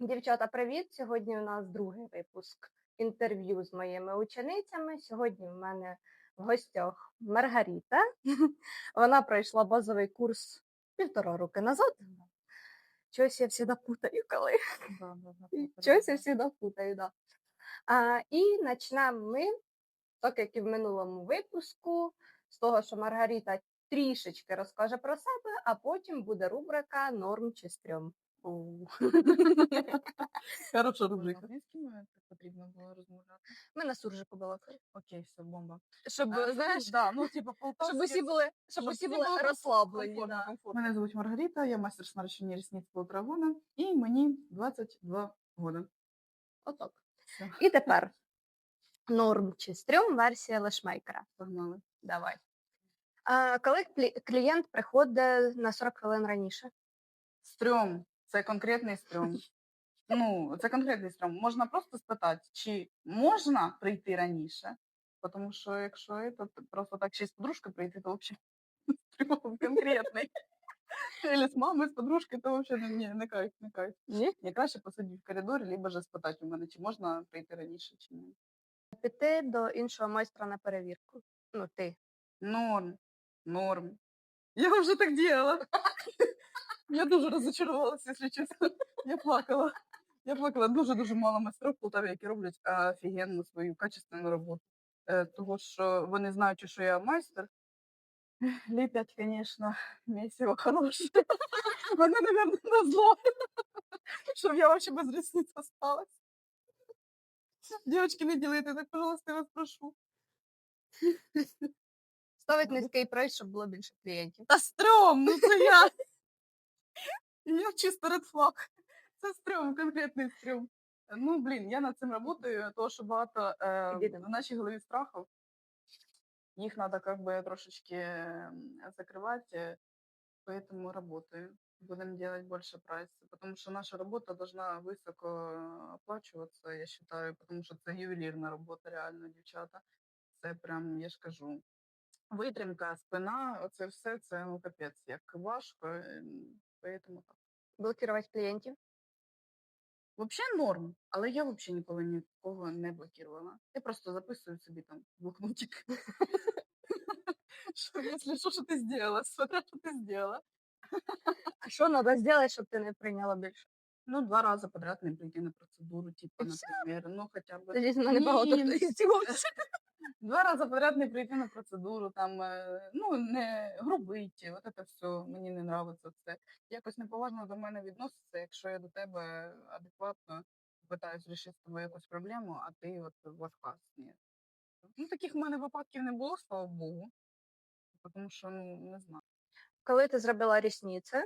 Дівчата, привіт! Сьогодні у нас другий випуск інтерв'ю з моїми ученицями. Сьогодні в мене в гостях Маргарита. Вона пройшла базовий курс півтора роки назад. Чогось я завжди путаю, коли. Да, да, да. Чогось я завжди путаю, да. А, і почнемо ми, так як і в минулому випуску, з того, що Маргарита трішечки розкаже про себе, а потім буде рубрика Норм чи стрьом. Хороша рубрика. Потрібно було розмовляти. Ми на суржику балакали. Окей, все, бомба. Щоб, знаєш, да, ну, типа, щоб усі були, щоб усі були розслаблені. Мене звуть Маргарита, я мастер з нарощення ресниць полтора і мені 22 года. Отак. І тепер норм чи стрьом версія лешмейкера. погнали. Давай. А, коли клієнт приходить на 40 хвилин раніше? Стрьом. Це конкретний стрьом. Ну, це конкретний стрьом. Можна просто спитати, чи можна прийти раніше, тому що якщо це просто так ще з подружкою прийти, то взагалі конкретний. Или з мамою, з подружкою, то взагалі не, не кайф, не кайф. Ні. Я краще посидіти в коридорі, либо же спитати у мене, чи можна прийти раніше, чи ні. Піти до іншого майстра на перевірку. Ну, ти. Норм, норм. Я вже так делала. Я дуже розочарувалася, якщо чесно. Я плакала. Я плакала. Дуже-дуже мало майстрів в Полтаві, які роблять офігенну свою качественну роботу. Е, Того, що вони знають, що я майстер. Ліпять, звісно, місиво хороше. Вони, мабуть, на зло. Щоб я вообще без ресниц осталась. Девочки, не делайте так, пожалуйста, я вас прошу. Ставить низький прайс, щоб було більше клієнтів. Та стрьом, ну це я. Я чисто ред флаг. Це стрьом, конкретний стрьом. Ну, блін, я над цим працюю, тому що багато е, Іди там. в нашій голові страхів. Їх треба как бы трошечки м, закривати, поэтому работаю. Будем делать больше прайса, потому что наша работа должна высоко оплачиваться, я считаю, потому что це ювелірна робота, реально, дівчата. Це прям, я ж кажу, витримка, спина, оце все, це ну капець, як важко, ем, поэтому так. Блокувати клієнтів. Вообще норм, але я вообще ніколи нікого не блокувала. Я просто записую собі там в блокнотик. Що, якщо що, що ти зробила, смотря, що ти зробила. А що треба зробити, щоб ти не прийняла більше? Ну, два рази подряд не прийти на процедуру, типу, наприклад, ну хоча б. Тоді з мене багато хто. Два рази подряд не прийти на процедуру, там, е, ну, не грубить, от це все, мені не нравиться це. Якось неповажно до мене відноситься, якщо я до тебе адекватно питаюсь вирішити з тобою якусь проблему, а ти от в. Ні. Ну, таких в мене випадків не було, слава Богу. Тому що, ну, не знаю. Коли ти зробила рісниці,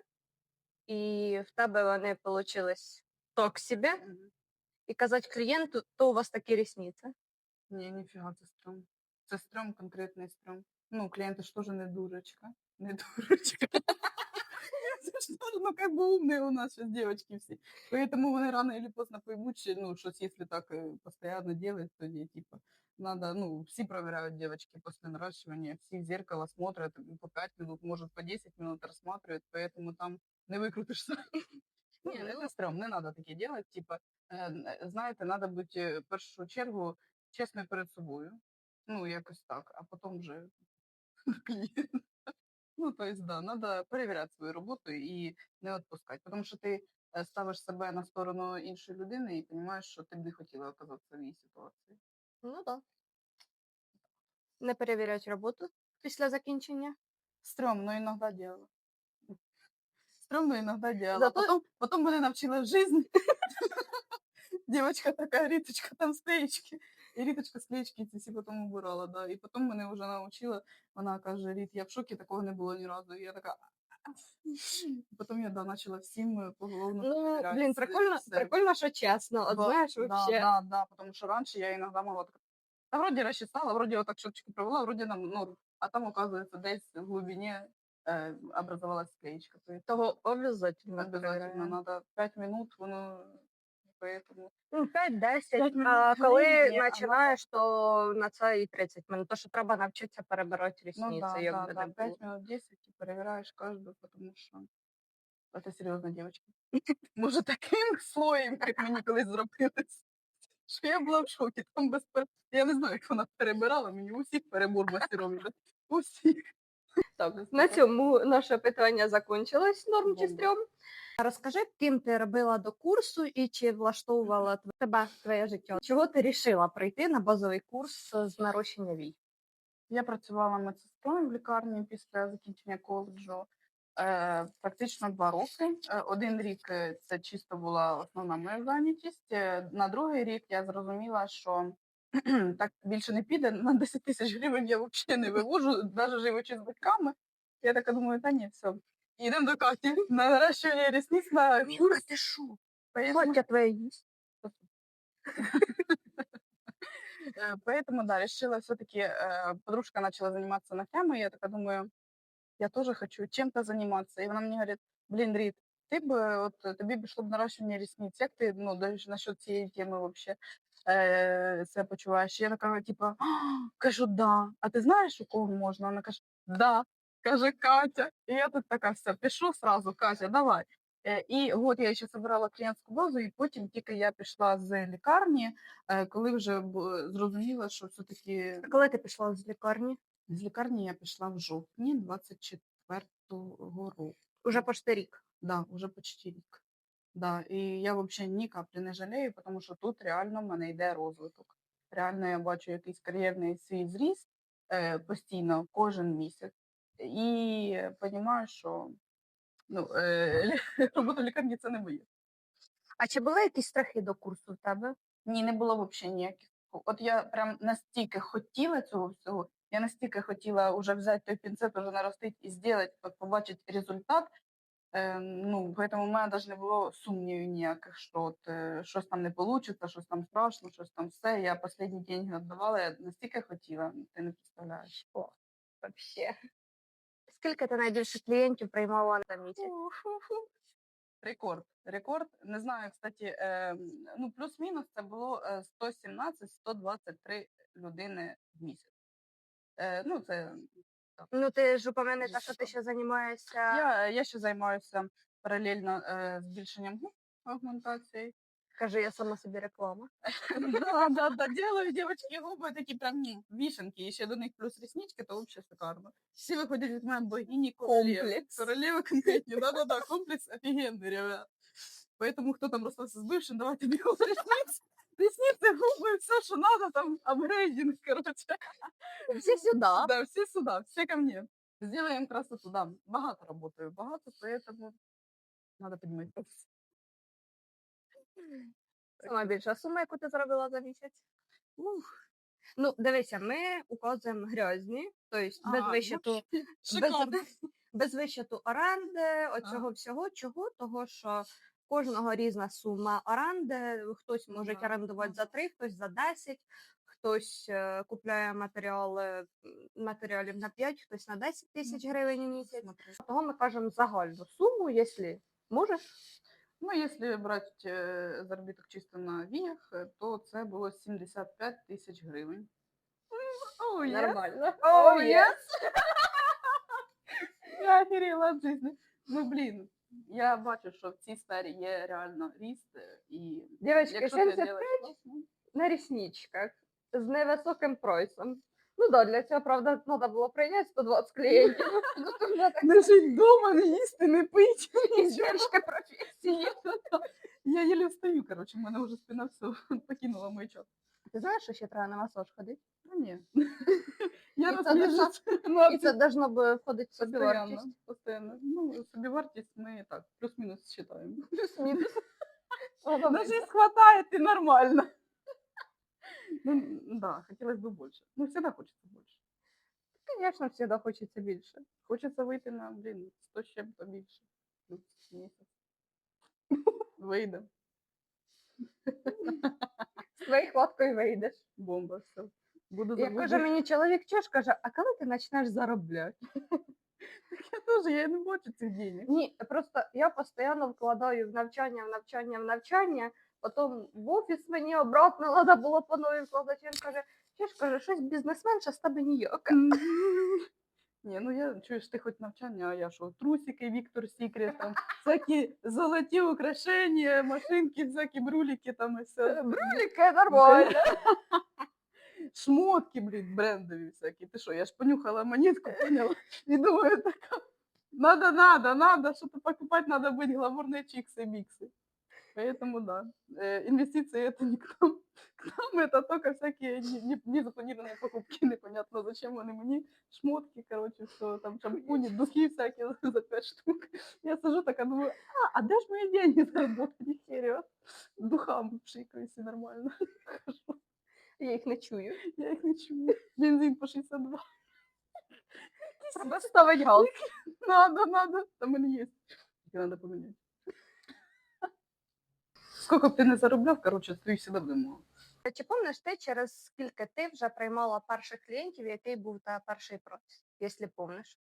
і в тебе вони вийшли так собі, і казати клієнту, то у вас такі рісниці. Ні, ніфіга, це стрьом. Це стрьом, конкретний стрьом. Ну, клієнти ж теж не дурочка. Не дурочка. Це ж теж, ну, как бы умные у нас сейчас девочки всі. Поэтому вони рано или поздно поймуть, що, ну, щось, якщо так е, постоянно делать, то не, типа, надо, ну, всі проверяют девочки после наращивания, всі в зеркало смотрят и по 5 минут, может, по 10 минут рассматривают, поэтому там не викрутишся. Ну, Ні, це ну- стрьом, не надо таке делать, типа, е, е, знаєте, надо бути е, в першу чергу чесною перед собою. Ну, якось так, а потім вже клієнт. Ну, то есть, да, надо перевіряти свою роботу і не відпускати. Тому що ти е, ставиш себе на сторону іншої людини і розумієш, що ти б не хотіла оказатися в її ситуації. Ну так. Не перевіряють роботу після закінчення. Стрёмно іноді делала. Стрёмно іноді делала. Зато- Потом, потом мене навчила в жизни. Девочка така, Ріточка, там склеєчки. І Ріточка склеєчки ці всі потім убирала, да. І потім мене вже навчила, вона каже, Ріт, я в шокі, такого не було ні разу. І я така. Потім я да, почала всім е, поголовно Ну, блін, прикольно, все. прикольно, що чесно. От знаєш, да, вообще. да, да, потому что раньше я иногда могла так, да вроде расчесала, вроде вот так провела, вроде нам норм, а там, оказывается, десь в глубине э, образовалась склеечка. Того обов'язательно. обязательно перевіряємо. надо 5 минут, воно, поэтому... Ну, 5-10, П'ять минут а коли починаєш, то на це і 30 минут. То, що треба навчитися перебирати Ну рісниці, да, як да, би да, не 5 було. минут 10 и проверяешь каждую, потому что Це серйозно, дівчатки. Може, таким слоєм, як мені колись зробилось, що я була в шокі. Там без пер... Я не знаю, як вона перебирала, мені усіх перебор мастерові. Усіх. Так, На цьому наше питання закінчилось, норм чи стрьом. Розкажи, ким ти робила до курсу і чи влаштовувала тебе твоє життя? Чого ти рішила прийти на базовий курс з нарощення вій? Я працювала медсестрою в лікарні після закінчення коледжу. Е, практично два роки. Е, один рік це чисто була основна моя зайнятість. На другий рік я зрозуміла, що так більше не піде. На 10 тисяч гривень я взагалі не вивожу, навіть живучи з батьками. Я така думаю, та ні, все. Йдемо до Каті на наращування рісниць на курс. ти шо? Поэтому- Батя твоє їсть. Э, Поэтому, да, решила все-таки, подружка начала заниматься ногтями, и я такая думаю, я тоже хочу чем-то заниматься. И она мне говорит, блин, Рит, ти б, от, тобі б йшло б нарощування рісниць, як ти, ну, даже насчет цієї теми вообще е, себе почуваєш? Я така, типа, «А!» кажу, да. А ти знаєш, у кого можна? Вона каже, да. Каже, Катя. І я тут така, все, пишу сразу, Катя, давай. І от я ще збирала клієнтську базу, і потім тільки я пішла з лікарні, е, коли вже зрозуміла, що все-таки Коли ти пішла з лікарні? з лікарні я пішла в жовтні 24-го року. Уже почти рік. Да, уже почти рік. Да, і я взагалі ні каплі не жалею, тому що тут реально в мене йде розвиток. Реально я бачу якийсь кар'єрний свій зріст е, постійно, кожен місяць. І розумію, що ну, е, робота в лікарні це не моє. А чи були якісь страхи до курсу в тебе? Ні, не було взагалі ніяких. От я прям настільки хотіла цього всього, я настільки хотіла вже взяти той пінцет, уже наростити і зробити, побачити результат. Е, ну, поэтому у мене навіть не було сумнівів ніяких, що от, е, щось там не вийде, щось там страшно, щось там все. Я останні деньги віддавала, я настільки хотіла, ти не представляєш. О, вообще. Скільки ти найбільше клієнтів приймала на місяць? Рекорд. Рекорд. Не знаю, кстати, ну плюс-мінус це було е, 117-123 людини в місяць. Е, ну, це Ну, ти ж упомяни те, що ти ще займаєшся. Я, я ще займаюся паралельно е, збільшенням губ аугментації. Кажи, я сама собі реклама. Да, да, да, делаю девочки губи такі прям ні, вішенки, і ще до них плюс реснички, то взагалі шикарно. Всі виходять від мене богині королеви. Комплекс. Королеви конкретні, да-да-да, комплекс офігенний, ребят. Поэтому хто там розстався з бившим, давайте бігом ресниць. Ресниці, губи, все, що надо, там апгрейдинг, короче. Всі сюди. Да, все сюда, все ко мне. Сделаем красоту, да. Багато работаю, багато, поэтому надо поднимать Профессию. Сама більша сума, яку ти зробила за місяць. Ух. Ну, дивися, ми указуємо грязні, тобто без А, вищиту, без, без вищиту оренди, оцього всього. Чого? Того, що кожного різна сума оренди. Хтось може орендувати за 3, хтось за 10, хтось е, купляє матеріали, м, матеріалів на 5, хтось на 10 тисяч гривень у місяць. Того ми кажемо загальну суму, якщо можеш. Ну, если брать е, заробіток чисто на віях, е, то це було 75 тисяч гривень. О, є. Нормально. О, Oh, є. Я охерела від жизни. Ну, блін, я бачу, що в цій сфері є реально ріст, е, і ти 75 робиш на рісничках з невисоким прайсом. Ну да, для цього, правда, треба було прийняти 120 клієнтів. Ну, не жить вдома, не їсти, не пити. іздержки професії. Я еле встаю, короче, в мене вже спина все покинула мой час. Ти знаєш, що ще треба на масаж ходити? Ну, ні. Я І це розміжусь. І це должно би входити в собі вартість. постоянно. Ну, собівартість ми так, плюс-мінус считаємо. Плюс-мінус. На жизнь хватает и нормально. Ну, да, хотелось бы больше. Ну, всегда хочется больше. Звісно, завжди хочеться більше. Хочется выйти на, блин, 100 с чем-то больше. Плюс месяц. Выйдем. З твоєю хваткою вийдеш. Бомба, все. Буду Як каже заробляти. мені чоловік чеш, каже, а коли ти почнеш заробляти? Я тоже, я не бачу цих денег. Ні, просто я постійно вкладаю в навчання, в навчання, в навчання, потім в офіс мені обратно треба було по новій вкладати. Він каже, що ж каже, щось бізнесменша з тебе ніяка. Ні, ну я чуєш, ти хоч навчання, а я що, трусики, Віктор Сікрет, там, всякі золоті украшення, машинки, всякі бруліки там і все. Бруліки нормально. Шмотки, блін, брендові всякі. Ти що, я ж понюхала монетку, поняла? І думаю, така, надо, надо, надо, что-то покупать, надо быть гламурные чиксы, миксы. Поэтому да, э, инвестиции это не к нам. К нам это только всякие не- не- незапланированные покупки, непонятно зачем они мне. Шмотки, короче, все, там шампуни, духи всякие за 5 штук. Я сижу такая, думаю, а, а де ж мои деньги заработали, херя? Духам пшикаюсь и нормально. Я їх не чую. Я их не чую. Бензин по 62. Треба ставити гал. Надо, надо. Там они есть. Надо поменять. Сколько б ти не заробляв, коротше, твої сюди мало. Чи помниш ти, через скільки ти вже приймала перших клієнтів, який був та перший процес, якщо помниш?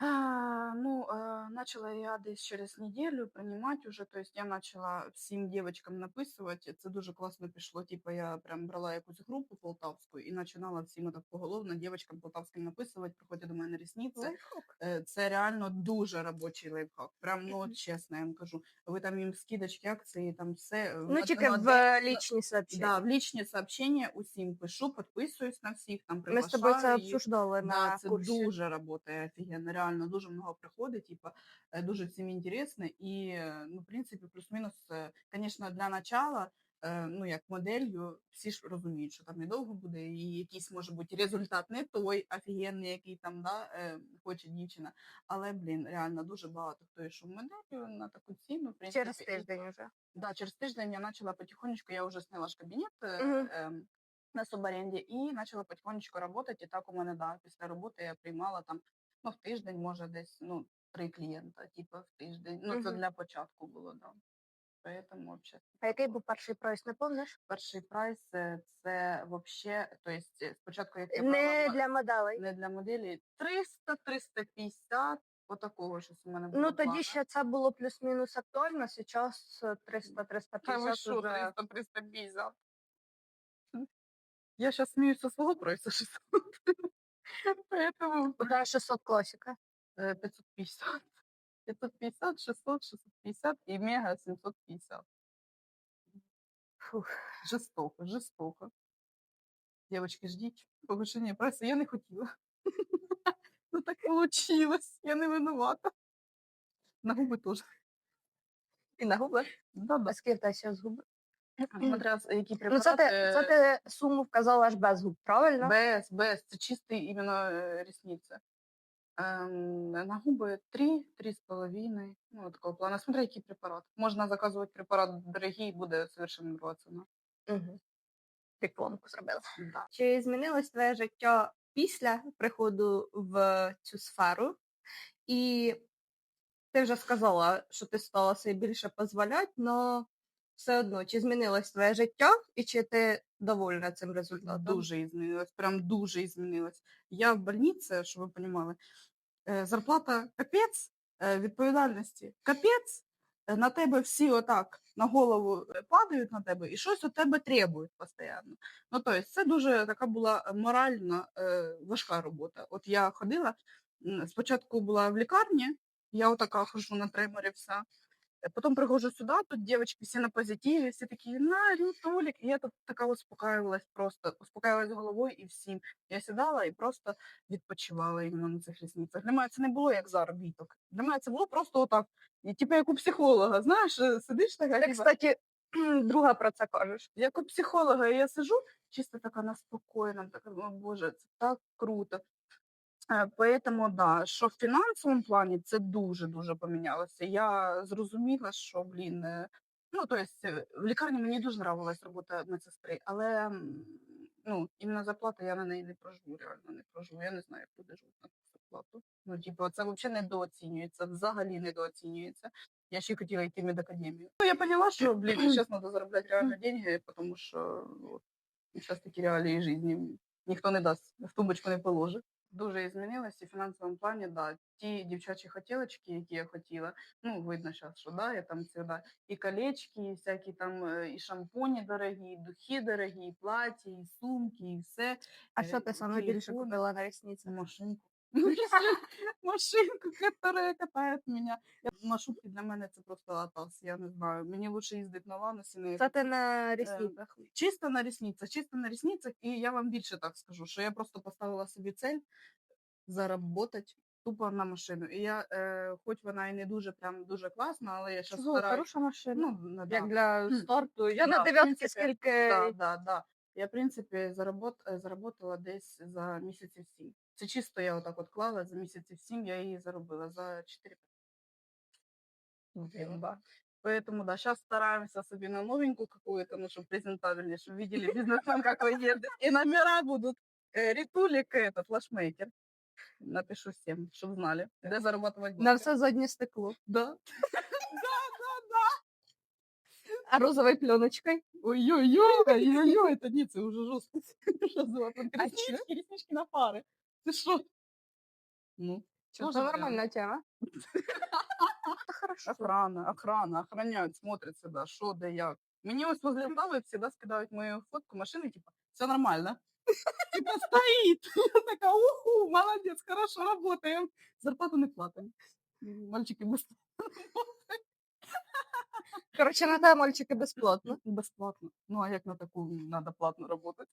Ну, э, начала я десь через неділю приймати уже, то есть я почала всім дівчаткам написувати, це дуже класно пішло, типу я прям брала якусь групу полтавську і починала всім так поголовно дівчаткам полтавським написувати, приходять до мене рісниці, Лайфхак. Е, Це реально дуже робочий лайфхак. Прям ну чесно, я вам кажу. Ви там їм скидочки, акції, там все. Ну, тільки в лічні сообщення. Да, в лічні сообщення усім пишу, підписуюсь на всіх, там Ми з тобою це приглашаю обсуждали Да, на це курсі. дуже працює офігенно, реально дуже много приходить, типа, е, дуже всім інтересно. І, е, ну, в принципі, плюс-мінус, звісно, для начала, ну, як моделлю, всі ж розуміють, що там недовго буде, і якийсь може бути результат не той офігенний, який там да, хоче дівчина. Але, блін, реально дуже багато хто йшов моделлю на таку ціну. В принципі, Через тиждень вже. Да, через тиждень я начала потихонечку, я уже сняла ж кабінет ем, на субаренді і почала потихонечку працювати. І так у мене, да, після роботи я приймала там, в тиждень, може, десь, ну, три клієнта, типу, в тиждень. Ну, це Мгм. для початку було, да. Поэтому вообще. А який був перший прайс, не помниш? Перший прайс е, це вообще, то есть е, спочатку, як я Не брала, для моделей. не для моделі, 300-350, отакого щось у мене було. Ну тоді плана. ще це було плюс-мінус актуально, зараз Та ви 300-350 що, вже 300-350? Я со своего прайса 600. Поэтому вже 600 класика. э, 550. 550, 600, 650 и мега 750. Фух. Жестоко, жестоко. Девочки, ждите повышение прайса. Я не хотіла. Ну так получилось. Я не винувата. На губи теж. І на губи. Да-да. А скільки в тебе ще з губи? Смотря які Ну це ти, це ти суму вказала аж без губ, правильно? Без, без, це чистий іменно е, рісниця. Ем, на губи 3, 3,5. Ну, такого плану. Смотри, який препарат. Можна заказувати препарат дорогий, буде совершенно друга ціна. Угу. Рекламку зробила. Да. Чи змінилось твоє життя після приходу в цю сферу? І ти вже сказала, що ти стала собі більше дозволяти, але все одно, чи змінилось твоє життя і чи ти довольна цим результатом? Дуже змінилось, прям дуже змінилось. Я в больниці, щоб ви розуміли, е, зарплата капець, е, відповідальності капець, е, на тебе всі отак на голову падають на тебе і щось у тебе требують постійно. Ну, тобто, це дуже така була морально е, важка робота. От я ходила, спочатку була в лікарні, я отака хожу на треморі вся. Э, Потом прихожу сюда, тут девочки все на позитиве, все такие, на, Толик. И я тут така успокаивалась просто, успокаивалась головою і всім. Я сідала і просто відпочивала іменно на цих рісницях. Для мене це не було як заробіток. Для мене це було просто отак. Типу, як у психолога, знаєш, е, сидиш така, типа, кстати, друга про це кажеш. як у психолога, і я сижу, чисто така наспокоєна, така, о Боже, це так круто. Е, Поэтому, да, що в фінансовому плані це дуже-дуже помінялося. Я зрозуміла, що, блін, е, ну, то есть, е, в лікарні мені дуже нравилась робота медсестри, але ну, іменно зарплата я на неї не проживу, реально не проживу. Я не знаю, як буде жити на цю зарплату. Ну, типу, це взагалі недооцінюється, взагалі недооцінюється. Я ще хотіла йти в медакадемію. Ну, я поняла, що, блін, зараз треба заробляти реально деньги, тому що зараз такі реалії життя. Ніхто не дасть, в тумбочку не положить. Дуже змінилося в фінансовому плані, да. Ті дівчачі хотілочки, які я хотіла, ну, видно зараз, що да, я там всегда і колечки, і всякі там і шампуні дорогі, і духи дорогі, і платі, і сумки, і все. А що ти саме більше купила на рісниці? Машинку. машинку, которая катает меня. Маршрутки для мене це просто атас, я не знаю. Мені лучше їздити на ланосі, на Це ти на рісницях. чисто на рісницях, чисто на рісницях, і я вам більше так скажу, що я просто поставила собі цель заработати тупо на машину. І я, е, хоч вона і не дуже прям дуже класна, але я зараз Чого? стараюсь. Хороша машина. Ну, на- Як для старту. Я Да, на принципі, скільки. Да, да, да. Я, в принципі, заработ, е, заработала десь за місяців сім. Це чисто я отак от клала, за місяців сім я її заробила за 4 Бімба. Поэтому, да, сейчас стараемся себе на новенькую какую-то, ну, чтобы презентабельнее, чтобы видели бизнесмен, какой едет. И номера будут. Э, Ритулик, этот, флешмейкер. Напишу всем, чтобы знали, где зарабатывать На бабки. все заднє стекло. Да. А розовою пленочкою? Ой-ой-ой, ой-ой-ой, это нет, это уже жестко. Что за вот А реснички, реснички на фары. Ты что? Ну, тоже вариант. тема. Хорошо. Охрана, охрана, охраняють, смотрять сюди, що, де, як. Мені ось возле лави всегда скидають мою фотку машини, типа, все нормально. Типа стоїть. Я така, уху, молодець, хорошо, работаем. Зарплату не платимо. Мальчики быстро. Коротше, на те мальчики безплатно. Безплатно. Ну, а як на таку надо платно работать?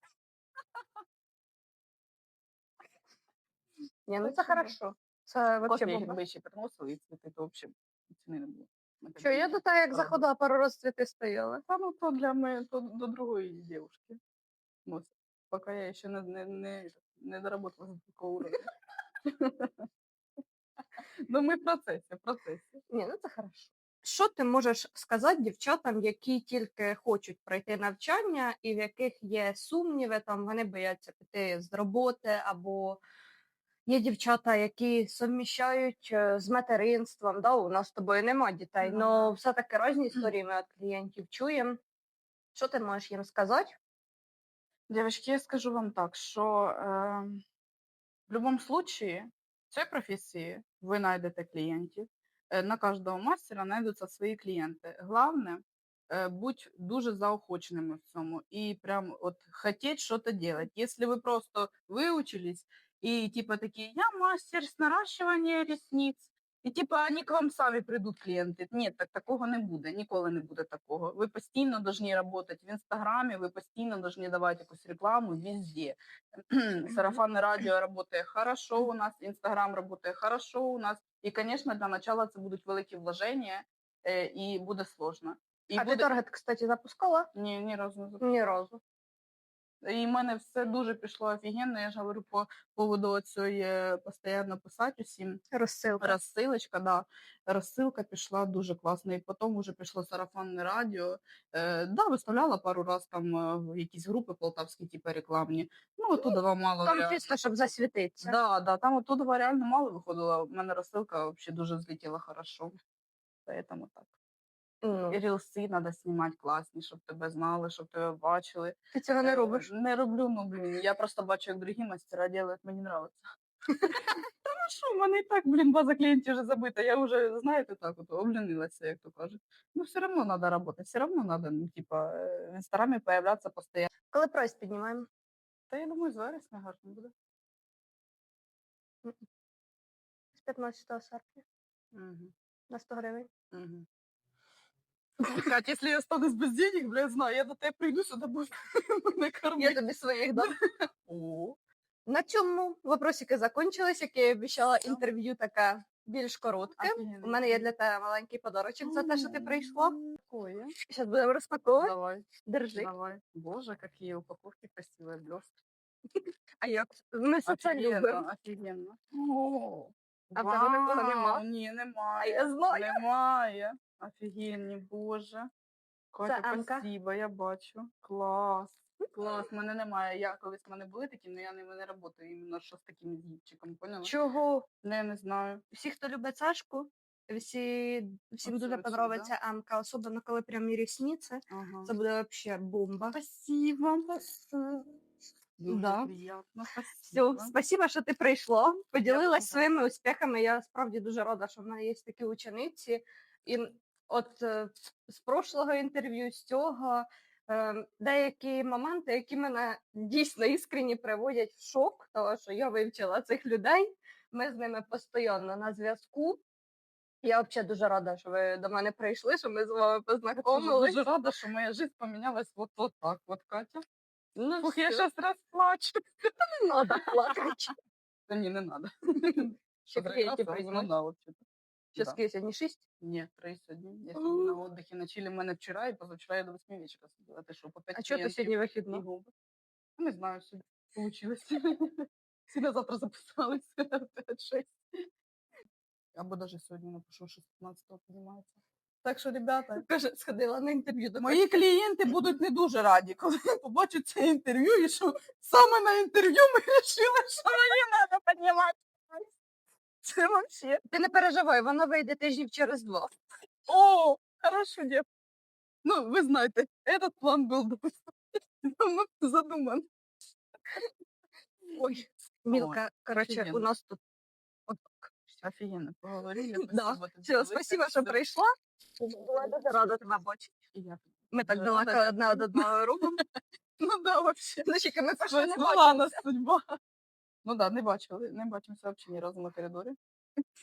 Ні, ну це хорошо. Це Кофе, вообще якби бомба. ще приносили, і цвіти, то взагалі ціни не було. Що, я до того, як заходила, пару раз цвіти стояли. Та ну то для мене, то до другої девушки. Носить. Поки я ще не, не, не, не доработала до такого уровня. Ну, ми в процесі, в процесі. Ні, ну це хорошо. Що ти можеш сказати дівчатам, які тільки хочуть пройти навчання, і в яких є сумніви, там вони бояться піти з роботи, або є дівчата, які совміщають е, з материнством. Да, у нас з тобою нема дітей, Ну але все-таки різні історії ми від клієнтів чуємо. Що ти можеш їм сказати? Девочки, я скажу вам так, що е, в будь-якому случае в цій професії ви знайдете клієнтів. Е, на кожного мастера знайдуться свої клієнти. Головне, е, будь дуже заохоченими в цьому і прям от хотеть что-то делать. Если вы просто выучились и типа такие, я мастер с наращивания ресниц, і типа вони к вам самі прийдуть клієнти. Ні, так такого не буде, ніколи не буде такого. Ви постійно повинні працювати в інстаграмі, ви постійно повинні давати якусь рекламу везде. Сарафанне радіо працює хорошо у нас, інстаграм працює хорошо у нас. І, звісно, для начала це будуть великі вложення, е, і буде сложно. І а буде... ти таргет, кстати, запускала? Ні, ні разу не запускала. Ні разу. І в мене все дуже пішло офігенно. Я ж говорю по поводу цієї постійно писати усім. Розсилка. Розсилочка, да. Розсилка пішла дуже класно. І потім вже пішло сарафанне радіо. Е, да, виставляла пару раз там е, в якісь групи полтавські, типу рекламні. Ну, оттуда вам мало. Там чисто, щоб засвітитися. Да, да, там оттуда реально мало виходило. У мене розсилка взагалі дуже злетіла хорошо. Поэтому так. Ну, рілси треба знімати класні, щоб тебе знали, щоб тебе бачили. ти цього не Е, робиш. Не роблю, ну блін. Я просто бачу, як другі мастера роблять, мені подобається. Та ну що, в мене і так, блін, база клієнтів вже забита. Я вже, знаєте, так от облюнилася, як то кажуть. Ну, все одно треба працювати, все одно треба, ну, типа, е, в інстаграмі появлятися постійно. Коли прайс піднімаємо? Та я думаю, з вересня гарно буде. З 15 серпня Угу. на 100 гривень. Угу. Кать, если я останусь без денег, бля, знаю, я до тебе прийду сюди, буду мене Я кормити. тобі своїх дам. О, На цьому вопросики закончились, як я і обіцяла, інтерв'ю таке більш коротке. У мене є для тебе маленький подарочок за те, що ти прийшла. Какое? Зараз будемо розпаковувати. Давай, Держи. давай. Боже, какие упаковки красивые, блестки. А як? Ми все це любимо. Офігенно. А в тебе нікого вау, нема? Ні, А немає. я знаю. Немає. Офігенні, боже. Катя, Анка. спасибо, я бачу. Клас. Клас, мене немає. Я колись в мене були такі, але я ними не працюю іменно що з таким зіпчиком, поняла? Чого? Не, не знаю. Всі, хто любить Сашку, всі, всім дуже подобається Амка, особливо коли прям і рісниці. Ага. Це буде взагалі бомба. Спасибо, спасибо. Дуже Да. приємно, Все, спасибо. спасибо, що ти прийшла, поділилась своїми успіхами. Я справді дуже рада, що в мене є такі учениці. І от е, з прошлого інтерв'ю, з цього е, деякі моменти, які мене дійсно іскренні приводять в шок, тому що я вивчила цих людей. Ми з ними постійно на зв'язку. Я взагалі дуже рада, що ви до мене прийшли, що ми з вами Я дуже рада, що моя жизнь поменялась вот, вот так вот, Катя. Ну, Фух, я всё, сейчас расплачу. не надо плакати. Да не, не надо. Ще клієнтів приймати. да, вообще-то. Зараз 6. Нет, три сьогодні. Я сьогодні на отдыхе на Чилі. мене вчора і позавчора я до 8 вечора сиділа. Ти що, по 5 А чого ти сьогодні вихідно? губи? Не знаю, сьогодні получилось. Всі завтра записалися. 5-6. Або даже сьогодні напишу, що 15-го піднімається. Так що, ребята, Каже, сходила на інтерв'ю до Мої клієнти будуть не дуже раді, коли побачать це інтерв'ю, і що саме на інтерв'ю ми вирішили, що мені треба піднімати. Це вообще. Ти не переживай, вона вийде тижнів через два. О, хорошо, дев. Ну, ви знаєте, этот план був давно задуман. Ой, Мілка, коротше, у нас тут Офігенно, поговорили. Да. все, спасибо, що прийшла. Була дуже рада тебе бачити. Ми так далеко одне від одного робимо. Ну да, вообще. Ну, тільки ми пішли не Звела нас судьба. Ну да, не бачили, не взагалі ні разу на коридорі.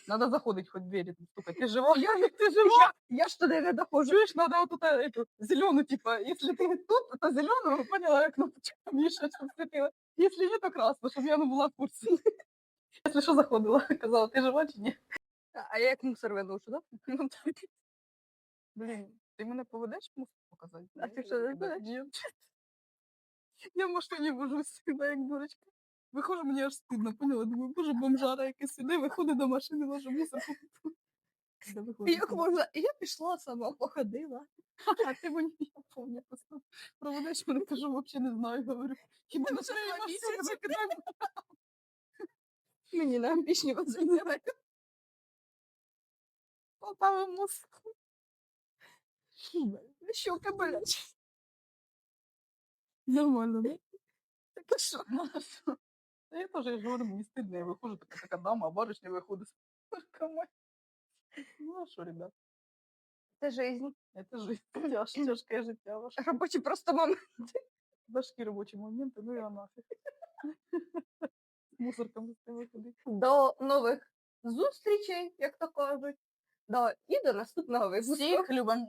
Надо заходить хоч двері тут стукати. Ти жива? Я, ти жива? Я, я ж туди не доходжу. Чуєш, надо вот тут эту зеленую, типа, если ты тут, то зеленую, поняла, кнопочку Миша, щоб світила. Если ні, то красну, щоб я не була в курсі. Якщо що заходила, казала, ти жива чи ні? А я як мусор виношу, да? Ну так. Блін, ти мене поведеш мусор показати? А ти що, не? Я в машині вожусь, як дурочка. Виходжу, мені аж стидно, поняла? Думаю, боже, бомжара якийсь сюди, виходить до машини, ложу мусор. Як можна? І я пішла сама, походила. А ти мені я помню просто. Проведеш мене, кажу, взагалі не знаю, говорю. Хіба на місяці? закидаємо? Мені на амбічні возили. Полтавий мозг. Щука болять. Нормально, да? Так а що? Та я теж я ж говорю, мені стидно, я виходжу, така така дама, а барышня виходить з наркоман. Ну а що, ребят, Це жизнь. це жизнь, тяж, тяжке життя ваше. Робочі просто момент. Важкі робочі моменти, ну і нафіг. З мусорками з тим виходить. До нових зустрічей, як то кажуть. До... І до наступного випуску. Всіх любимо.